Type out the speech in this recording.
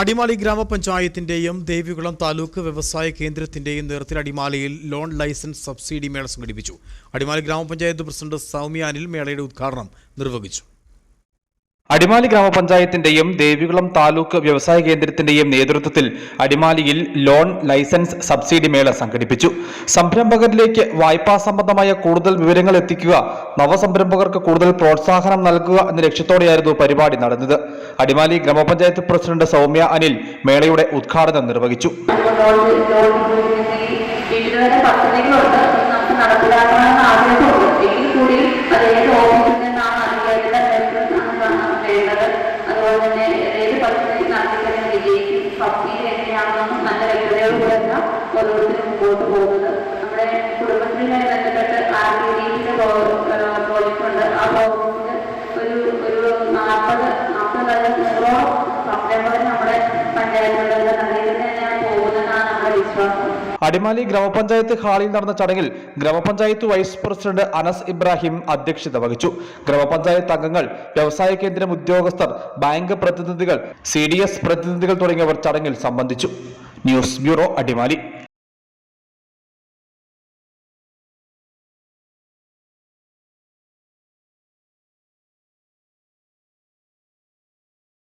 അടിമാലി ഗ്രാമപഞ്ചായത്തിന്റെയും ദേവികുളം താലൂക്ക് വ്യവസായ കേന്ദ്രത്തിന്റെയും നേതൃത്വത്തിൽ അടിമാലിയിൽ ലോൺ ലൈസൻസ് സബ്സിഡി മേള സംഘടിപ്പിച്ചു. അടിമാലി ഗ്രാമപഞ്ചായത്ത് പ്രസിഡന്റ് സൗമ്യാനിൽ മേളയുടെ ഉദ്ഘാടനം നിർവഹിച്ചു. അടിമാലി ഗ്രാമപഞ്ചായത്തിന്റെയും ദേവികുളം താലൂക്ക് വ്യവസായ കേന്ദ്രത്തിന്റെയും നേതൃത്വത്തിൽ അടിമാലിയിൽ ലോൺ ലൈസൻസ് സബ്സിഡി മേള സംഘടിപ്പിച്ചു. സംരംഭകരിലേക്ക് വായ്പാ സംബന്ധമായ കൂടുതൽ വിവരങ്ങൾ എത്തിക്കുക നവസംരംഭകർക്ക് കൂടുതൽ പ്രോത്സാഹനം നൽകുക എന്ന ലക്ഷ്യത്തോടെയായിരുന്നു പരിപാടി നടന്നത്. അടിമാലി ഗ്രാമപഞ്ചായത്ത് പ്രസിഡന്റ് സൗമ്യ അനിൽ മേളയുടെ ഉദ്ഘാടനം നിർവഹിച്ചു. വേണ്ടത് അതുപോലെ തന്നെ ഏത് പദ്ധതി നടത്തിക്കഴിഞ്ഞാൽ വിജയിക്കും. സബ്സിഡി എങ്ങനെയാണെന്നും നല്ല വ്യക്തതയോടുകൂടെ ഓരോരുത്തരും മുമ്പോട്ട് പോകുന്നത് അടിമാലി ഗ്രാമപഞ്ചായത്ത് ഹാളിൽ നടന്ന ചടങ്ങിൽ ഗ്രാമപഞ്ചായത്ത് വൈസ് പ്രസിഡന്റ് അനസ് ഇബ്രാഹിം അധ്യക്ഷത വഹിച്ചു. ഗ്രാമപഞ്ചായത്ത് അംഗങ്ങൾ വ്യവസായ കേന്ദ്രം ഉദ്യോഗസ്ഥർ ബാങ്ക് പ്രതിനിധികൾ സി പ്രതിനിധികൾ തുടങ്ങിയവർ ചടങ്ങിൽ സംബന്ധിച്ചു. News bureau Adimali.